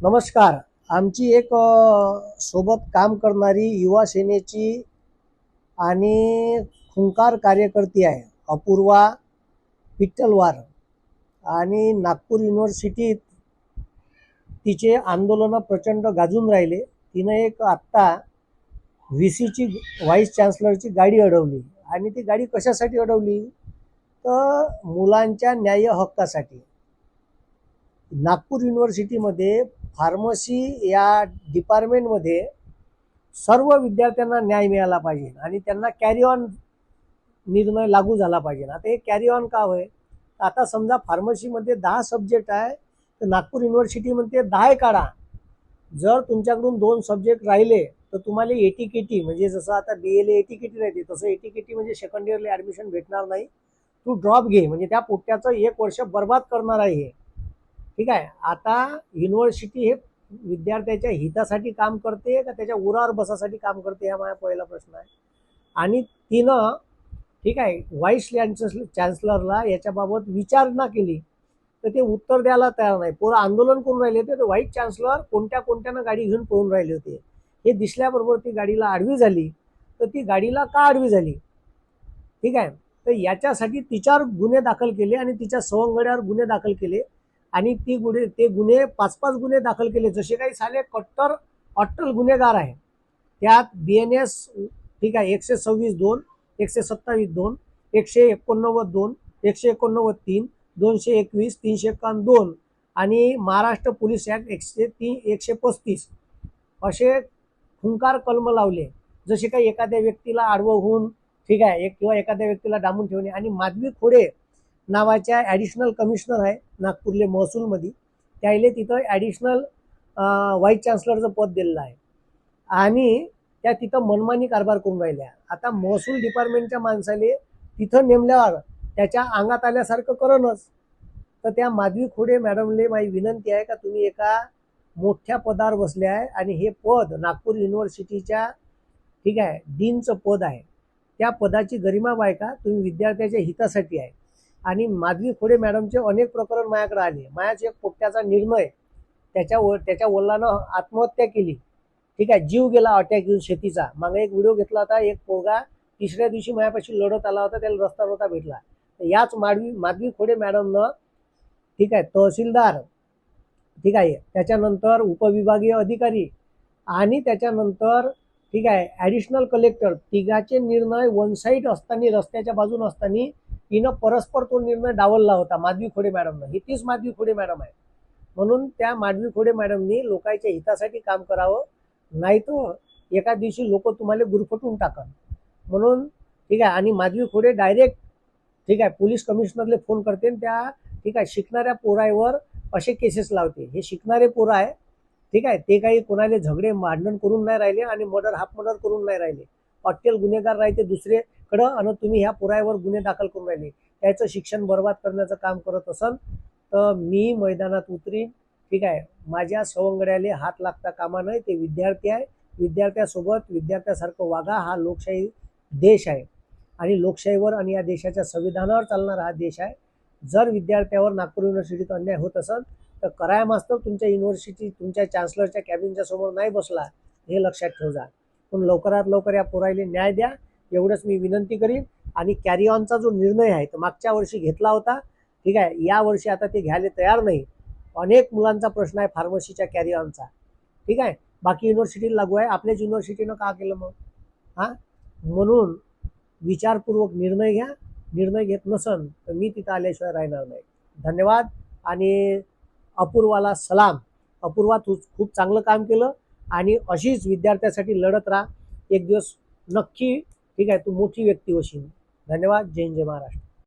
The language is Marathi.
नमस्कार. आमची एक सोबत काम करणारी युवा सेनेची आणि खुंकार कार्यकर्ती आहे अपूर्वा विठ्ठलवार आणि नागपूर युनिव्हर्सिटीत तिचे आंदोलनं प्रचंड गाजून राहिले. तिनं एक आत्ता व्ही सीची व्हाईस चान्सलरची गाडी अडवली. आणि ती गाडी कशासाठी अडवली? तर मुलांच्या न्याय हक्कासाठी. नागपूर युनिव्हर्सिटीमध्ये फार्मसी या डिपार्टमेंटमध्ये सर्व विद्यार्थ्यांना न्याय मिळाला पाहिजे आणि त्यांना कॅरी ऑन निर्णय लागू झाला पाहिजे. आता हे कॅरी ऑन का होय? आता समजा फार्मसीमध्ये दहा सब्जेक्ट आहे तर नागपूर युनिव्हर्सिटीमध्ये दहा काढा. जर तुमच्याकडून दोन सब्जेक्ट राहिले तर तुम्हाला एटीकेटी म्हणजे जसं आता बी एल एटीकेटी राहते तसं एटीकेटी म्हणजे सेकंड इयरला ॲडमिशन भेटणार नाही. तू ड्रॉप घे म्हणजे त्या पोट्याचं एक वर्ष बर्बाद करणार आहे ठीक आहे. आता युनिव्हर्सिटी हे विद्यार्थ्याच्या हितासाठी काम करते का त्याच्या उरावर बसासाठी काम करते हा माझा पहिला प्रश्न आहे. आणि तिनं ठीक आहे व्हाईस चान्सलर चान्सलरला याच्याबाबत विचारणा केली तर ते उत्तर द्यायला तयार नाही. पोरं आंदोलन करून राहिले होते तर व्हाईस चान्सलर कोणत्या कोणत्यानं गाडी घेऊन पळून राहिले होते? हे दिसल्याबरोबर ती गाडीला आडवी झाली. तर ती गाडीला का आडवी झाली? ठीक आहे. तर याच्यासाठी तिच्यावर गुन्हे दाखल केले आणि तिच्या सवंगड्यावर गुन्हे दाखल केले. आणि ती गुन्हे ते गुन्हे पाच पाच गुन्हे दाखल केले. जसे काही साले कट्टर अट्टल गुन्हेगार आहे. त्यात बी एन एस ठीक आहे एकशे सव्वीस दोन एकशे सत्तावीस दोन एकशे एकोणनव्वद दोन एकशे एकोणनव्वद तीन दोनशे एकवीस तीनशे एकावन्न दोन आणि महाराष्ट्र पोलीस ॲक्ट एकशे तीन एकशे पस्तीस. असे खुंकार कलम लावले. जसे काही एखाद्या व्यक्तीला आडवं होऊन ठीक आहे एक किंवा एखाद्या व्यक्तीला डांबून ठेवणे आणि माधवी खोडे नावाच्या ॲडिशनल कमिशनर आहे नागपूरले महसूलमध्ये. त्याला तिथं ॲडिशनल व्हाईस चान्सलरचं पद दिलेलं आहे. आणि त्या तिथं मनमानी कारभार करून राहिल्या. आता महसूल डिपार्टमेंटच्या माणसाले तिथं नेमल्यावर त्याच्या अंगात आल्यासारखं करणच. तर त्या माधवी खोडे मॅडमले माझी विनंती आहे का तुम्ही एका मोठ्या पदावर बसले आहे आणि हे पद नागपूर युनिव्हर्सिटीच्या ठीक आहे डीनचं पद आहे. त्या पदाची गरिमा बायका तुम्ही विद्यार्थ्याच्या हितासाठी आहे. आणि माधवी खोडे मॅडमचे अनेक प्रकरण माझ्याकडे आले. माझ्याच एक पोट्याचा निर्णय त्याच्या व त्याच्या वडिलानं आत्महत्या केली. ठीक आहे जीव गेला अटॅक येऊन शेतीचा. मग एक व्हिडिओ घेतला होता एक पोरगा तिसऱ्या दिवशी माझ्यापाशी लढत आला होता त्याला रस्ता नव्हता भेटला. याच माधवी माधवी खोडे मॅडमनं ठीक आहे तहसीलदार ठीक आहे त्याच्यानंतर उपविभागीय अधिकारी आणि त्याच्यानंतर ठीक आहे ॲडिशनल कलेक्टर तिघाचे निर्णय वन साईड असताना रस्त्याच्या बाजून असताना तिनं परस्पर तो निर्णय डावलला होता माधवी खोडे मॅडमनं. ही तीच माधवी खोडे मॅडम आहे. म्हणून त्या माधवी खोडे मॅडमनी लोकांच्या हितासाठी काम करावं नाही तर एका दिवशी लोक तुम्हाला गुरफटून टाकन. म्हणून ठीक आहे आणि माधवी खोडे डायरेक्ट ठीक आहे पोलीस कमिशनरले फोन करते आणि त्या ठीक आहे शिकणाऱ्या पोरावर असे केसेस लावते. हे शिकणारे पोरं आहे ठीक आहे ते काही कोणाला झगडे भांडण करून नाही राहिले आणि मर्डर हाफ मर्डर करून नाही राहिले. अट्टेल गुन्हेगार राहते कडं आणि तुम्ही ह्या पुराव्यावर गुन्हे दाखल करून राहिले. त्याचं शिक्षण बर्बाद करण्याचं काम करत असाल तर मी मैदानात उतरीन. ठीक आहे. माझ्या सवंगड्याले हात लागता कामा नाही ते विद्यार्थी आहे. विद्यार्थ्यासोबत विद्यार्थ्यासारखं वागा. हा लोकशाही देश आहे. आणि लोकशाहीवर आणि या देशाच्या संविधानावर चालणारा हा देश आहे. जर विद्यार्थ्यावर नागपूर युनिव्हर्सिटीत अन्याय होत असेल तर कराया मास्तर तुमच्या युनिव्हर्सिटी तुमच्या चान्सलरच्या कॅबिनच्या समोर नाही बसला हे लक्षात ठेवजा. पण लवकरात लवकर या पुरायला न्याय द्या. एवढंच मी विनंती करीन. आणि कॅरी ऑनचा जो निर्णय आहे तो मागच्या वर्षी घेतला होता. ठीक आहे या वर्षी आता ते घ्यायला तयार नाही. अनेक मुलांचा प्रश्न आहे फार्मसीच्या कॅरी ऑनचा ठीक आहे बाकी युनिव्हर्सिटीला लागू आहे. आपल्याच युनिव्हर्सिटीनं का केलं मग? हां? म्हणून विचारपूर्वक निर्णय घ्या. निर्णय घेत नसन तर मी तिथं आल्याशिवाय राहणार नाही. धन्यवाद. आणि अपूर्वाला सलाम. अपूर्वा तू खूप चांगलं काम केलं. आणि अशीच विद्यार्थ्यासाठी लढत राहा. एक दिवस नक्की ठीक आहे? तू मोठी व्यक्ती होशील. धन्यवाद. जय जय महाराष्ट्र.